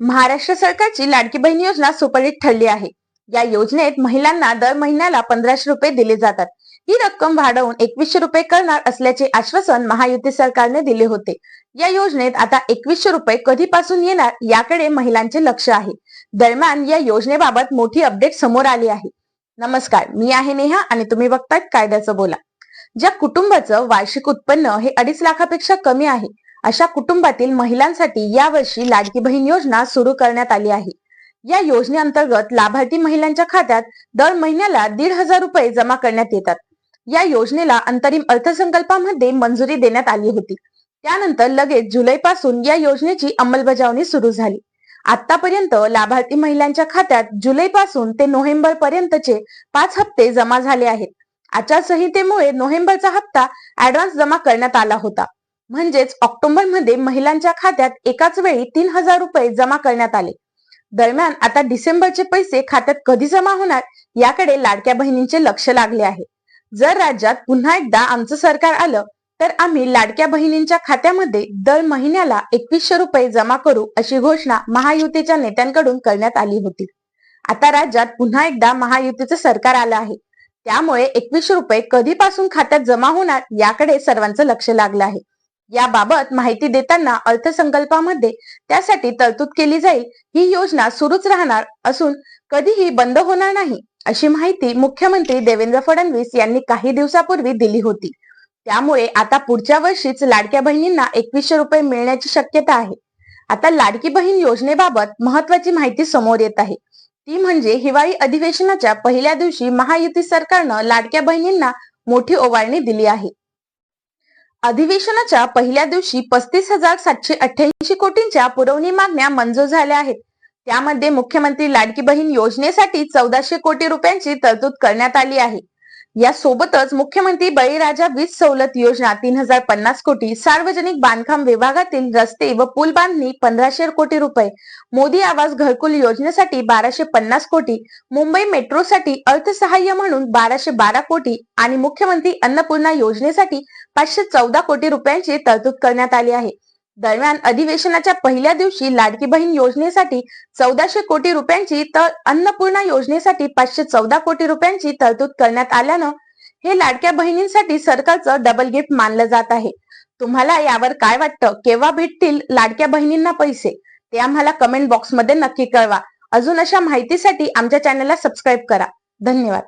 महाराष्ट्र सरकारची लाडकी बहीण योजना सुपरहिट ठरली आहे. या योजनेत महिलांना दर महिन्याला पंधराशे रुपये दिले जातात. ही रक्कम वाढवून एकवीसशे रुपये करणार असल्याचे आश्वासन महायुती सरकारने दिले होते. या योजनेत आता एकवीसशे रुपये कधीपासून येणार याकडे महिलांचे लक्ष आहे. दरम्यान या योजनेबाबत मोठी अपडेट समोर आली आहे. नमस्कार मी आहे नेहा आणि तुम्ही बघताय कायद्याचं बोला. ज्या कुटुंबाचं वार्षिक उत्पन्न हे अडीच लाखापेक्षा कमी आहे अशा कुटुंबातील महिलांसाठी यावर्षी लाडकी बहीण योजना सुरू करण्यात आली आहे. या योजनेअंतर्गत लाभार्थी महिलांच्या खात्यात दर महिन्याला दीड हजार रुपये जमा करण्यात येतात. या योजनेला अंतरिम अर्थसंकल्पामध्ये मंजुरी देण्यात आली होती. त्यानंतर लगेच जुलै पासून या योजनेची अंमलबजावणी सुरू झाली. आतापर्यंत लाभार्थी महिलांच्या खात्यात जुलै पासून ते नोव्हेंबर पर्यंतचे पाच हप्ते जमा झाले आहेत. आचारसंहितेमुळे नोव्हेंबरचा हप्ता ऍडव्हान्स जमा करण्यात आला होता. म्हणजेच ऑक्टोबरमध्ये महिलांच्या खात्यात एकाच वेळी तीन हजार रुपये जमा करण्यात आले. दरम्यान आता डिसेंबरचे पैसे खात्यात कधी जमा होणार याकडे लाडक्या बहिणींचे लक्ष लागले आहे. जर राज्यात पुन्हा एकदा आमचं सरकार आलं तर आम्ही लाडक्या बहिणींच्या खात्यामध्ये दर महिन्याला एकवीसशे रुपये जमा करू अशी घोषणा महायुतीच्या नेत्यांकडून करण्यात आली होती. आता राज्यात पुन्हा एकदा महायुतीचं सरकार आलं आहे. त्यामुळे एकवीसशे रुपये कधीपासून खात्यात जमा होणार याकडे सर्वांचं लक्ष लागलं आहे. याबाबत माहिती देताना अर्थसंकल्पामध्ये त्यासाठी तरतूद केली जाईल. ही योजना सुरूच राहणार असून कधीही बंद होणार नाही अशी माहिती मुख्यमंत्री देवेंद्र फडणवीस यांनी काही दिवसापूर्वी दिली होती. त्यामुळे आता पुढच्या वर्षीच लाडक्या बहिणींना एकवीसशे रुपये मिळण्याची शक्यता आहे. आता लाडकी बहीण योजनेबाबत महत्वाची माहिती समोर येत आहे. ती म्हणजे हिवाळी अधिवेशनाच्या पहिल्या दिवशी महायुती सरकारनं लाडक्या बहिणींना मोठी ओवाळणी दिली आहे. अधिवेशनाच्या पहिल्या दिवशी पस्तीस हजार सातशे अठ्ठ्याऐंशी कोटींच्या पुरवणी मागण्या मंजूर झाल्या आहेत. त्यामध्ये मुख्यमंत्री लाडकी बहीण योजनेसाठी चौदाशे कोटी रुपयांची तरतूद करण्यात आली आहे. या सोबतच मुख्यमंत्री बळीराजा वीज सवलत योजना तीन हजार पन्नास कोटी सार्वजनिक बांधकाम विभागातील रस्ते व पूल बांधणी पंधराशे कोटी रुपये मोदी आवास घरकुल योजनेसाठी बाराशे पन्नास कोटी मुंबई मेट्रोसाठी अर्थसहाय्य म्हणून बाराशे बारा कोटी आणि मुख्यमंत्री अन्नपूर्णा योजनेसाठी पाचशे चौदा कोटी रुपयांची तरतूद करण्यात आली आहे. दरम्यान अधिवेशनाच्या पहिल्या दिवशी लाडकी बहीण योजनेसाठी चौदाशे कोटी रुपयांची तर अन्नपूर्णा योजनेसाठी पाचशे चौदा कोटी रुपयांची तरतूद करण्यात आल्यानं हे लाडक्या बहिणींसाठी सरकारचं डबल गिफ्ट मानलं जात आहे. तुम्हाला यावर काय वाटतं? केव्हा भेटतील लाडक्या बहिणींना पैसे? ते आम्हाला कमेंट बॉक्समध्ये नक्की कळवा. अजून अशा माहितीसाठी आमच्या चॅनलला सबस्क्राईब करा. धन्यवाद.